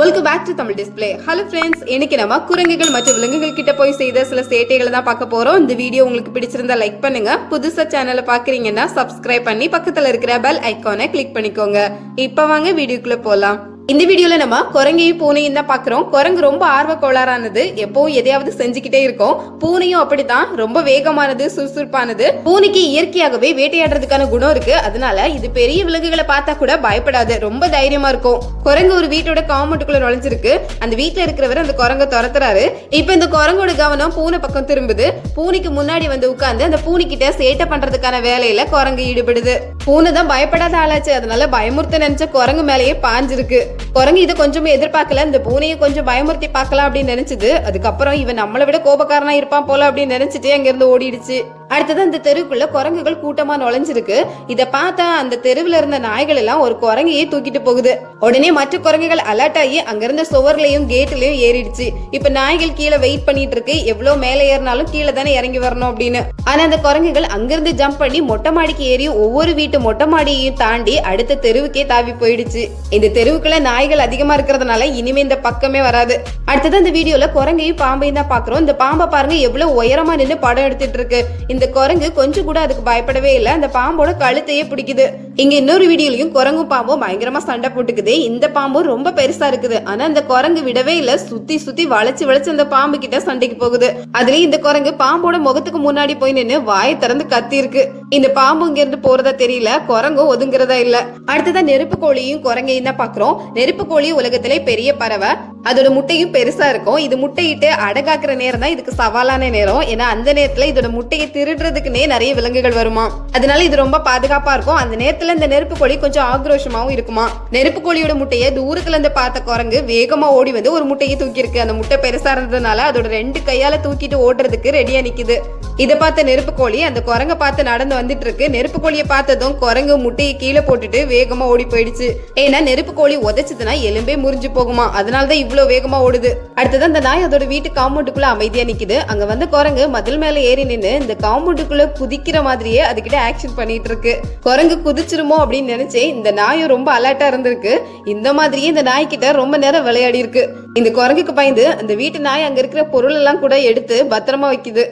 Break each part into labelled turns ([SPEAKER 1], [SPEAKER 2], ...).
[SPEAKER 1] Welcome back to Tamil display hello friends இன்னைக்கு நம்ம குரங்குகள் மற்றும் விலங்குகள் கிட்ட போய் செய்த சில சேட்டைகளை தான் பார்க்க போறோம். இந்த வீடியோ உங்களுக்கு பிடிச்சிருந்தா லைக் பண்ணுங்க. புதுசா சேனலை பாக்குறீங்கன்னா சப்ஸ்கிரைப் பண்ணி பக்கத்துல இருக்கிற பெல் ஐகானை கிளிக் பண்ணிக்கோங்க. இப்போ வாங்க வீடியோக்குள்ள போலாம். இந்த வீடியோல நம்ம குரங்கையும் பூனையும் தான் பாக்குறோம் குரங்கு ரொம்ப ஆர்வ கோளாறானது. எப்பவும் எதையாவது செஞ்சுக்கிட்டே இருக்கும். பூனையும் அப்படித்தான். ரொம்ப வேகமானது சுறுசுறுப்பானது. பூனைக்கு இயற்கையாகவே வேட்டையாடுறதுக்கான குணம் இருக்கு. அதனால இது பெரிய விலங்குகளை பார்த்தா கூட பயப்படாது. ரொம்ப தைரியமா இருக்கும். குரங்கு ஒரு வீட்டோட காம்பவுண்டுக்குள்ள நுழைஞ்சிருக்கு. அந்த வீட்டுல இருக்கிறவர் அந்த குரங்க துரத்துறாரு. இப்ப இந்த குரங்கோட கவனம் பூனை பக்கம் திரும்புது. பூனைக்கு முன்னாடி வந்து உட்கார்ந்து அந்த பூனைக்கிட்ட சேட்டை பண்றதுக்கான வேலையில குரங்கு ஈடுபடுது. பூனை தான் பயப்படாத ஆளாச்சு. அதனால பயமுறுத்த நினைச்ச குரங்கு மேலேயே பாஞ்சிருக்கு. குரங்கு இதை கொஞ்சம் எதிர்பார்க்கல. இந்த பூனையை கொஞ்சம் பயமுறுத்தி பார்க்கலாம் அப்படின்னு நினைச்சது. அதுக்கப்புறம் இவன் நம்மளை விட கோபக்காரனா இருப்பான் போல அப்படின்னு நினைச்சிட்டு அங்கிருந்து ஓடிடுச்சு. அடுத்தது அந்த தெருவுக்குள்ள குரங்குகள் கூட்டமா நுழைஞ்சிருக்கு. இத பார்த்தா அந்த தெருவுல இருந்த நாய்கள் எல்லாம் ஒரு குரங்கையே தூக்கிட்டு போகுது. உடனே மற்ற குரங்குகள் அலர்ட் ஆகி அங்க இருந்த சுவர்லயும் கேட்லயும் ஏறிடுச்சு. இப்ப நாய்கள் கீழே வெயிட் பண்ணிட்டு இருக்கு. எவ்வளவு மேலே ஏறினாலும் கீழே தானே இறங்கி வரணும் அப்படின்னு. ஆனா அந்த குரங்குகள் அங்கிருந்து ஜம்ப் பண்ணி மொட்டை மாடிக்கு ஏறி ஒவ்வொரு வீட்டு மொட்டை மாடியையும் தாண்டி அடுத்த தெருவுக்கே தாவி போயிடுச்சு. இந்த தெருவுக்குள்ள நாய்கள் அதிகமா இருக்கிறதுனால இனிமே இந்த பக்கமே வராது. அடுத்தது அந்த வீடியோல குரங்கையும் பாம்பையும் தான் பாக்குறோம் இந்த பாம்பை பாருங்க எவ்வளவு உயரமா நின்னு படம் எடுத்துட்டு இருக்கு. இந்த இந்த குரங்கு கொஞ்சம் கூட அதுக்கு பயப்படவே இல்லை. அந்த பாம்போட கழுத்தையே பிடிக்குது. இங்க இன்னொரு வீடியோலயும் குரங்கும் பாம்பும் பயங்கரமா சண்டை போட்டுக்குது. இந்த பாம்பும் ரொம்ப பெருசா இருக்குது. ஆனா அந்த குரங்கு விடவே இல்ல. சுத்தி சுத்தி வளைச்சு வளைச்சு அந்த பாம்பு கிட்ட சண்டைக்கு போகுது. அதுலயும் இந்த குரங்கு பாம்போட முகத்துக்கு முன்னாடி போய் நின்னு வாயை திறந்து கத்தி இருக்கு இந்த பாம்பு இங்க இருந்து போறதா தெரியல. குரங்கும் ஒதுங்குறதா இல்ல. அடுத்ததான் நெருப்பு கோழியும் குரங்கையும் தான் பாக்குறோம். நெருப்பு கோழி உலகத்திலே பெரிய பறவை. அதோட முட்டையும் பெருசா இருக்கும். இது முட்டையிட்டு அடகாக்குற நேரம் தான் இதுக்கு சவாலான நேரம். ஏன்னா அந்த நேரத்துல இதோட முட்டையை திருடுறதுக்குன்னே நிறைய விலங்குகள் வருமா? அதனால இது ரொம்ப பாதுகாப்பா இருக்கும். அந்த நேரத்துல இந்த நெருப்பு கோழி கொஞ்சம் ஆக்ரோஷமாவும் இருக்குமா? நெருப்பு கோழியோட முட்டையை தூரத்துல இருந்து பார்த்த குரங்கு வேகமா ஓடி வந்து ஒரு முட்டையை தூக்கி இருக்கு அந்த முட்டை பெருசா இருந்ததுனால அதோட ரெண்டு கையால தூக்கிட்டு ஓடுறதுக்கு ரெடியா நிக்குது. இதை பார்த்த நெருப்பு கோழி அந்த குரங்க பார்த்து நடந்து வந்துட்டு இருக்கு நெருப்பு கோழியை பார்த்ததும் குரங்கு முட்டையை கீழே போட்டுட்டு வேகமா ஓடி போயிடுச்சு. ஏன்னா நெருப்பு கோழி உதைச்சதுன்னா எலும்பே முறிஞ்சு போகுமா? அதனாலதான் இவ்வளவு வேகமா ஓடுது. அடுத்தது அந்த நாய் அதோட வீட்டு காம்பவுண்டுக்குள்ள அமைதியா நிக்குது. அங்க வந்து குரங்கு மதில் மேல ஏறி நின்று இந்த காம்பவுண்டுக்குள்ள குதிக்கிற மாதிரியே அதுகிட்ட ஆக்ஷன் பண்ணிட்டு இருக்கு குரங்கு குதிச்சிருமோ அப்படின்னு நினைச்சே இந்த நாயும் ரொம்ப அலர்ட்டா இருந்திருக்கு. இந்த மாதிரியே இந்த நாய்கிட்ட ரொம்ப நேரம் விளையாடி இருக்கு இந்த குரங்குக்கு பயந்து அந்த வீட்டு நாய் அங்க இருக்கிற பொருள் எல்லாம் கூட எடுத்து பத்திரமா வைக்குது.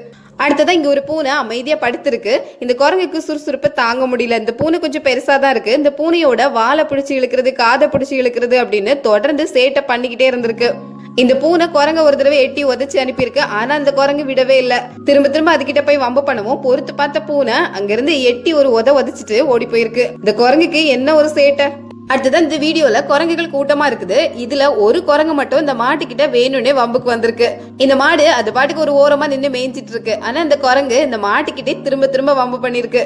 [SPEAKER 1] அடுத்ததான் இங்க ஒரு பூனை அமைதியா படுத்திருக்கு. இந்த குரங்குக்கு சுறுசுறுப்பு தாங்க முடியல. இந்த பூனை கொஞ்சம் பெருசா தான் இருக்கு. இந்த பூனையோட வாழை பிடிச்சி இழுக்கிறது காதை பிடிச்சி இழுக்கிறது அப்படின்னு தொடர்ந்து சேட்டை பண்ணிக்கிட்டே இருந்திருக்கு. இந்த பூனை குரங்க ஒரு தடவை எட்டி உதச்சி அனுப்பியிருக்கு. ஆனா அந்த குரங்கு விடவே இல்ல. திரும்ப திரும்ப அதுகிட்ட போய் வம்ப பண்ணுவோம். பொறுத்து பார்த்த பூனை அங்கிருந்து எட்டி ஒரு உத உதச்சிட்டு ஓடி போயிருக்கு. இந்த குரங்குக்கு என்ன ஒரு சேட்டை? அடுத்தது இந்த வீடியோல குரங்குகள் கூட்டமா இருக்குது. இதுல ஒரு குரங்கு மட்டும் இந்த மாட்டுக்கிட்ட வேணும்னே வம்புக்கு வந்திருக்கு. இந்த மாடு அது பாட்டுக்கு ஒரு ஓரமா நின்று மேய்ஞ்சிட்டு இருக்கு ஆனா இந்த குரங்கு இந்த மாட்டுக்கிட்டே திரும்ப திரும்ப வம்பு பண்ணிருக்கு.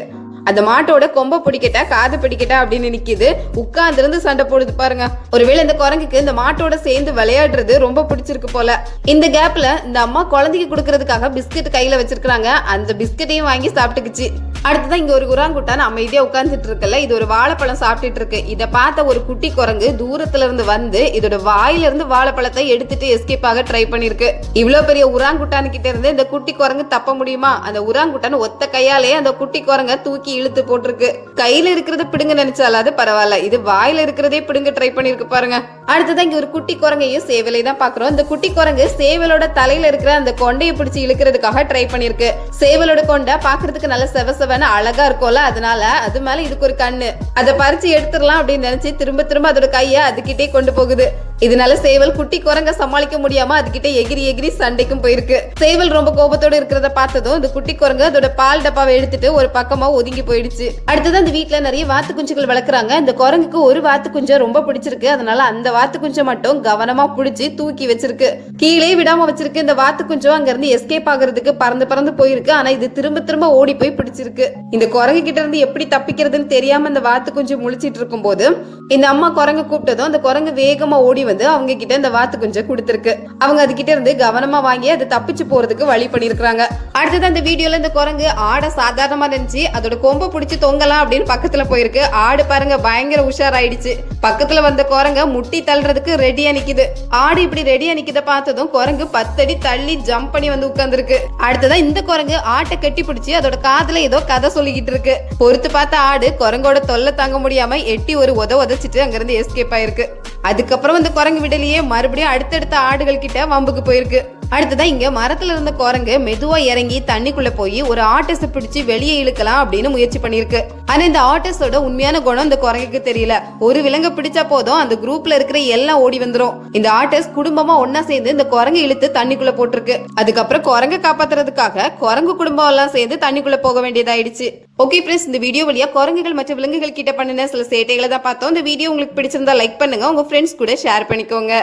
[SPEAKER 1] அந்த மாட்டோட கொம்ப பிடிக்கட்டா காது பிடிக்கட்டா அப்படின்னு நிக்குது. உட்கார்ந்து இருந்து சண்டை போடுது பாருங்க. ஒருவேளை இந்த குரங்குக்கு இந்த மாட்டோட சேர்ந்து விளையாடுறது ரொம்ப பிடிச்சிருக்கு போல. இந்த கேப்ல இந்த அம்மா குழந்தைக்கு கொடுக்கறதுக்காக பிஸ்கட் கையில வச்சிருக்காங்க அந்த பிஸ்கட்டையும் வாங்கி சாப்பிட்டுக்குச்சு. அடுத்ததான் இங்க ஒரு குராங்குட்டான் அமைதியா உட்கார்ந்துட்டு இருக்குல்ல இது ஒரு வாழைப்பழம் சாப்பிட்டுட்டு இருக்கு இத பார்த்த ஒரு குட்டி குரங்கு தூரத்துல இருந்து வந்து இதோட வாயில இருந்து வாழைப்பழத்தை எடுத்துட்டு எஸ்கேப் ஆக ட்ரை பண்ணிருக்கு. இவ்வளவு பெரிய உராங்குட்டான் கிட்ட இருந்து இந்த குட்டி குரங்கு தப்ப முடியுமா? அந்த உராங்குட்டான் ஒத்த கையாலே அந்த குட்டி குரங்க தூக்கி இழுத்து போட்டிருக்கு. கையில இருக்கிறத பிடுங்க நினைச்சாலாவது பரவாயில்ல. இது வாயில இருக்கிறதே பிடுங்க ட்ரை பண்ணிருக்கு பாருங்க. அடுத்ததான் இங்க ஒரு குட்டி குரங்கையும் சேவலை தான் பாக்குறோம் இந்த குட்டி குரங்கு சேவலோட தலையில இருக்கிற அந்த கொண்டையை பிடிச்சி இழுக்கிறதுக்காக ட்ரை பண்ணிருக்கு. சேவலோட கொண்டை பாக்குறதுக்கு நல்ல செவ வேணா அழகா இருக்கும்ல அதனால அது மேல இதுக்கு ஒரு கண்ணு. அதை பறிச்சு எடுத்துடலாம் அப்படின்னு நினைச்சு திரும்ப திரும்ப அதோட கைய அதுகிட்டே கொண்டு போகுது. இதனால சேவல் குட்டி குரங்க சமாளிக்க முடியாம அதுகிட்ட எகிரி எகிரி சண்டைக்கும் போயிருக்கு. சேவல் ரொம்ப கோபத்தோட இருக்கிறத பார்த்ததும் இந்த குட்டி குரங்கு அதோட பால் டப்பாவை எடுத்துட்டு ஒரு பக்கமா ஒதுங்கி போயிடுச்சு. அடுத்தது அந்த வீட்டுல நிறைய வாத்து குஞ்சுகள் வளர்க்குறாங்க. இந்த குரங்குக்கு ஒரு வாத்து குஞ்சம் ரொம்ப பிடிச்சிருக்கு. அதனால அந்த வாத்து குஞ்சம் மட்டும் கவனமா பிடிச்சி தூக்கி வச்சிருக்கு. கீழே விடாம வச்சிருக்கு இந்த வாத்து குஞ்சம் அங்க இருந்து எஸ்கேப் ஆகுறதுக்கு பறந்து பறந்து போயிருக்கு. ஆனா இது திரும்ப திரும்ப ஓடி போய் பிடிச்சிருக்கு. இந்த குரங்கு கிட்ட இருந்து எப்படி தப்பிக்கிறதுன்னு தெரியாம இந்த வாத்து குஞ்சு முழிச்சிட்டு இருக்கும் போது இந்த அம்மா குரங்கு கூப்பிட்டதும் அந்த குரங்கு வேகமா ஓடி வந்து அவங்க கிட்ட இந்த வாத்து குஞ்சை கொடுத்துருக்கு. அவங்க அது கிட்ட இருந்து கவனமா வாங்கி அது தப்பிச்சு போறதுக்கு வழி பண்ணிருக்காங்க அடுத்தது அந்த வீடியோல இந்த குரங்கு ஆடை சாதாரணமா நினைச்சு அதோட கொம்பு பிடிச்சி தொங்கலாம் அப்படின்னு பக்கத்துல போயிருக்கு. ஆடு பாருங்க பயங்கர உஷாராயிடுச்சு. பக்கத்துல வந்த குரங்க முட்டி தள்ளுறதுக்கு ரெடியா நிக்குது. ஆடு இப்படி ரெடியா நிக்கத பார்த்ததும் குரங்கு பத்தடி தள்ளி ஜம்ப் பண்ணி வந்து உட்கார்ந்துருக்கு. அடுத்ததான் இந்த குரங்கு ஆட்டை கட்டி பிடிச்சி அதோட காதுல ஏதோ கதை சொல்லிக்கிட்டு இருக்கு. பொறுத்து பார்த்த ஆடு குரங்கோட தொல்லை தாங்க முடியாம எட்டி ஒரு உத உதச்சிட்டு அங்கிருந்து எஸ்கேப் ஆயிருக்கு. அதுக்கப்புறம் அந்த குரங்கு விடலையே மறுபடியும் அடுத்தடுத்த ஆடுகள் கிட்ட வம்புக்கு போயிருக்கு. அடுத்ததான் இங்க மரத்துல இருந்த குரங்கு மெதுவா இறங்கி தண்ணிக்குள்ள போய் ஒரு ஆர்டிஸ்ட் பிடிச்சு வெளியே இழுக்கலாம் அப்படின்னு முயற்சி பண்ணிருக்கு ஆனா இந்த ஆர்டிஸ்டோட உண்மையான குணம் இந்த குரங்குக்கு தெரியல. ஒரு விலங்கை பிடிச்சா போதும் அந்த குரூப்ல இருக்கிற எல்லாம் ஓடி வந்துரும். இந்த ஆர்டிஸ்ட் குடும்பமா ஒன்னா சேர்ந்து இந்த குரங்கு இழுத்து தண்ணிக்குள்ள போட்டிருக்கு. அதுக்கப்புறம் குரங்க காப்பாத்துறதுக்காக குரங்கு குடும்பம் எல்லாம் சேர்ந்து தண்ணிக்குள்ள போக வேண்டியதாயிடுச்சு. ஓகே ஃப்ரெண்ட்ஸ் இந்த வீடியோ வழியா குரங்குகள் மற்றும் விலங்குகள் கிட்ட பண்ணின சில சேட்டைகளை தான் பார்த்தோம். இந்த வீடியோ உங்களுக்கு பிடிச்சிருந்தா லைக் பண்ணுங்க. உங்க ஃப்ரெண்ட்ஸ் கூட ஷேர் பண்ணிக்கோங்க.